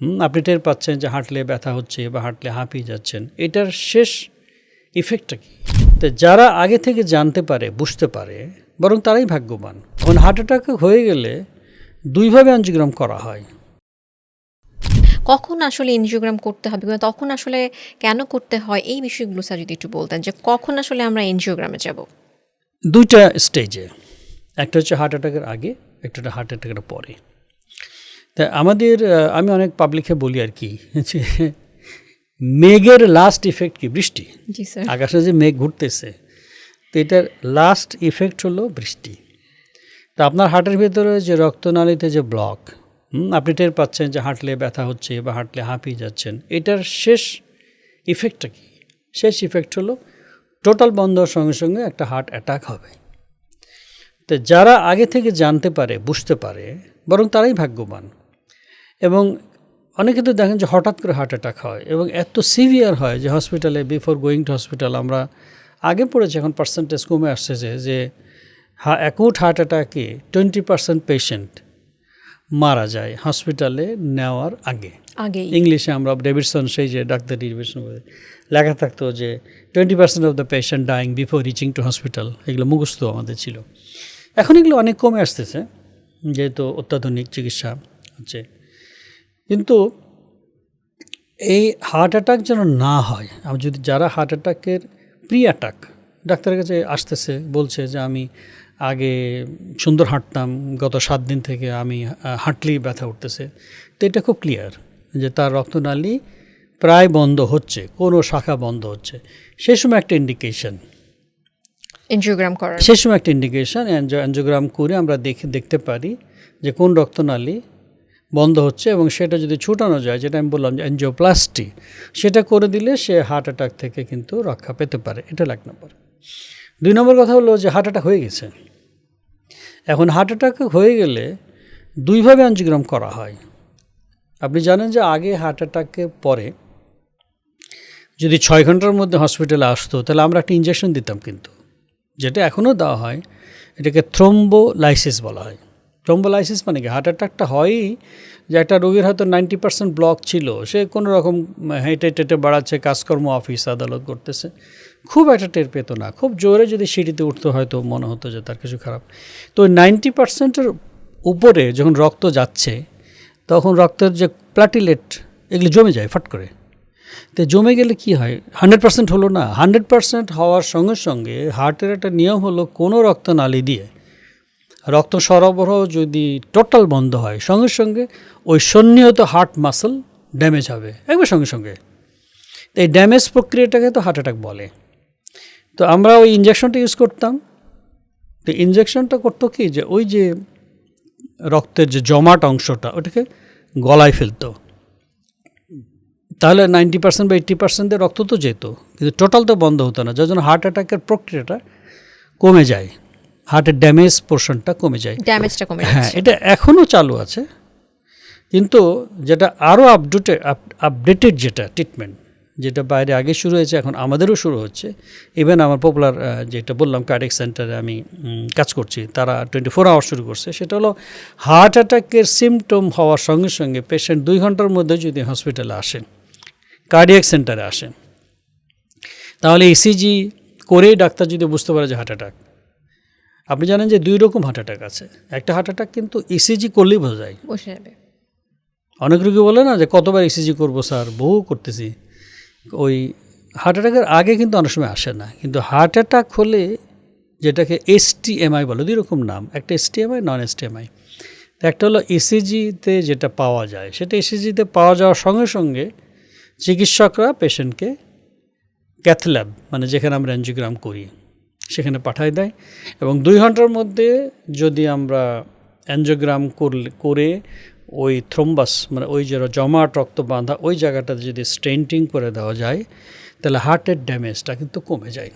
আপনি টের পাচ্ছেন যে হাঁটলে ব্যথা হচ্ছে বা হাঁটলে হাঁপিয়ে যাচ্ছেন। এটার শেষ ইফেক্টটা কি? তো যারা আগে থেকে জানতে পারে বুঝতে পারে বরং তারাই ভাগ্যবান। এখন হার্ট অ্যাটাক হয়ে গেলে দুইভাবে অ্যাঞ্জিওগ্রাম করা হয়। কখন আসলে এনজিওগ্রাম করতে হবে তখন আসলে কেন করতে হয় এই বিষয়গুলো স্যার যদি একটু বলতেন যে কখন আসলে আমরা এনজিওগ্রামে যাব। দুইটা স্টেজে একটা হচ্ছে হার্ট অ্যাটাকের আগে একটা হার্ট অ্যাটাকের পরে। তা আমাদের আমি অনেক পাবলিকে বলি আর কি যে মেঘের লাস্ট ইফেক্ট কি? বৃষ্টি। আকাশে যে মেঘ ঘুরতেছে তো এটার লাস্ট ইফেক্ট হলো বৃষ্টি। তা আপনার হার্টের ভেতরে যে রক্তনালীতে যে ব্লক হুম, আপনি টের পাচ্ছেন যে হাঁটলে ব্যথা হচ্ছে বা হাঁটলে হাঁপিয়ে যাচ্ছেন এটার শেষ ইফেক্টটা কি? শেষ ইফেক্ট হলো টোটাল বন্ধ হওয়ার সঙ্গে সঙ্গে একটা হার্ট অ্যাটাক হবে। তো যারা আগে থেকে জানতে পারে বুঝতে পারে বরং তারাই ভাগ্যবান। এবং অনেকে তো দেখেন যে হঠাৎ করে হার্ট অ্যাটাক হয় এবং এত সিভিয়ার হয় যে হসপিটালে বিফোর গোয়িং টু হসপিটাল আমরা আগে পড়েছি এখন পার্সেন্টেজ কমে আসছে যে যে অ্যাকুট হার্ট অ্যাটাকে টোয়েন্টি পার্সেন্ট পেশেন্ট মারা যায় হসপিটালে নেওয়ার আগে। আগে ইংলিশে আমরা ডেভিডসন সেই যে ডাক্তার ডেভিডসন বলে লেখা থাকতো যে twenty percent of the patient dying before reaching to hospital এগুলো মুখস্থ আমাদের ছিল। এখন এগুলো অনেক কমে আসতেছে যেহেতু অত্যাধুনিক চিকিৎসা হচ্ছে। কিন্তু এই হার্ট অ্যাটাক যেন না হয় আমি যদি যারা হার্ট অ্যাটাকের প্রি অ্যাটাক ডাক্তারের কাছে আসতেছে বলছে যে আমি আগে সুন্দর হাঁটতাম গত সাত দিন থেকে আমি হাঁটলেই ব্যথা উঠতেছে। তো এটা খুব ক্লিয়ার যে তার রক্তনালী প্রায় বন্ধ হচ্ছে কোনো শাখা বন্ধ হচ্ছে। সে সময় একটা ইন্ডিকেশন এনজিওগ্রাম করা সেই সময় একটা ইন্ডিকেশন অ্যাঞ্জিওগ্রাম করে আমরা দেখে দেখতে পারি যে কোন রক্তনালী বন্ধ হচ্ছে এবং সেটা যদি ছুটানো যায়, যেটা আমি বললাম যে অ্যাঞ্জিওপ্লাস্টি সেটা করে দিলে সে হার্ট অ্যাটাক থেকে কিন্তু রক্ষা পেতে পারে। এটা এক নম্বর। দুই নম্বর কথা হলো যে হার্ট অ্যাটাক হয়ে গেছে। এখন হার্ট অ্যাটাক হয়ে গেলে দুইভাবে অ্যাঞ্জিওগ্রাম করা হয়। আপনি জানেন যে আগে হার্ট অ্যাটাকের পরে যদি ছয় ঘণ্টার মধ্যে হসপিটালে আসতো, তাহলে আমরা একটা ইঞ্জেকশন দিতাম কিন্তু। যেটা এখনও দেওয়া হয়, এটাকে থ্রোম্বোলাইসিস বলা হয়। থ্রোম্বোলাইসিস মানে কি? হার্ট অ্যাটাকটা হয়ই যে একটা রোগীর হয়তো নাইনটি পার্সেন্ট ব্লক ছিল, সে কোনো রকম হেঁটে টেটে বাড়াচ্ছে, কাজকর্ম অফিস আদালত করতেছে। খুব একটা টের পেতো না। খুব জোরে যদি সিঁড়িতে উঠতো হয়তো মনে হতো যে তার কিছু খারাপ। তো নাইনটি পার্সেন্টের উপরে যখন রক্ত যাচ্ছে, তখন রক্তের যে প্লাটিলেট এগুলো জমে যায় ফট করে। তো জমে গেলে কি হয়? হান্ড্রেড পার্সেন্ট হলো না। হান্ড্রেড পার্সেন্ট হওয়ার সঙ্গে সঙ্গে হার্টের একটা নিয়ম হলো কোনো রক্ত রক্তনালী দিয়ে রক্ত সরবরাহ যদি টোটাল বন্ধ হয়, সঙ্গে সঙ্গে ওই সন্নিহত হার্ট মাসল ড্যামেজ হবে। একবার সঙ্গে সঙ্গে। এই ড্যামেজ প্রক্রিয়াটাকে তো হার্ট অ্যাটাক বলে। তো আমরা ওই ইঞ্জেকশনটা ইউজ করতাম। তো ইঞ্জেকশনটা করতো কি যে ওই যে রক্তের যে জমাট অংশটা, ওটাকে গলায় ফেলতো। তাহলে নাইনটি পার্সেন্ট বা এইট্টি পার্সেন্টের রক্ত তো যেত। কিন্তু টোটাল তো বন্ধ হতো না, যার জন্য হার্ট অ্যাটাকের প্রক্রিয়াটা কমে যায়। হার্টের ড্যামেজ পোর্শনটা কমে যায়। ড্যামেজটা কমে হ্যাঁ এটা এখনও চালু আছে। কিন্তু যেটা আরও আপডেটেড আপডেটেড যেটা ট্রিটমেন্ট যেটা বাইরে আগে শুরু হয়েছে এখন আমাদেরও শুরু হচ্ছে। ইভেন আমার পপুলার যেটা বললাম কার্ডিক সেন্টারে আমি কাজ করছি তারা টোয়েন্টি ফোর আওয়ার শুরু করছে। সেটা হলো হার্ট অ্যাটাকের সিমটম হওয়ার সঙ্গে সঙ্গে পেশেন্ট দুই ঘণ্টার মধ্যে যদি হসপিটালে আসেন কার্ডিয়াক সেন্টারে আসেন তাহলে ইসিজি করেই ডাক্তার যদি বুঝতে পারে যে হার্ট অ্যাটাক আপনি জানেন যে দুই রকম হার্ট অ্যাটাক আছে। একটা হার্ট অ্যাটাক কিন্তু ইসিজি করলেই বোঝা যায়। বসে যাবে। অনেক রোগী বলে না যে কতবার ইসিজি করব স্যার? বহু করতেছি। ওই হার্ট অ্যাটাকের আগে কিন্তু অনেক সময় আসে না। কিন্তু হার্ট অ্যাটাক হলে যেটাকে এসটিএমআই বলে দুই রকম নাম। একটা এসটিএমআই নন এসটিএমআই একটা হলো ইসিজিতে যেটা পাওয়া যায় সেটা ইসিজিতে পাওয়া যাওয়ার সঙ্গে সঙ্গে চিকিৎসকরা পেশেন্টকে ক্যাথল্যাব মানে যেখানে আমরা অ্যাঞ্জিওগ্রাম করি। সেখানে পাঠায় দেয়। এবং দুই ঘণ্টার মধ্যে যদি আমরা অ্যানজোগ্রাম করলে, করে ওই থ্রোম্বাস মানে ওই যে জমাট রক্ত বাঁধা ওই জায়গাটাতে যদি স্টেন্টিং করে দেওয়া যায়, তাহলে হার্টের ড্যামেজটা কিন্তু কমে যায়।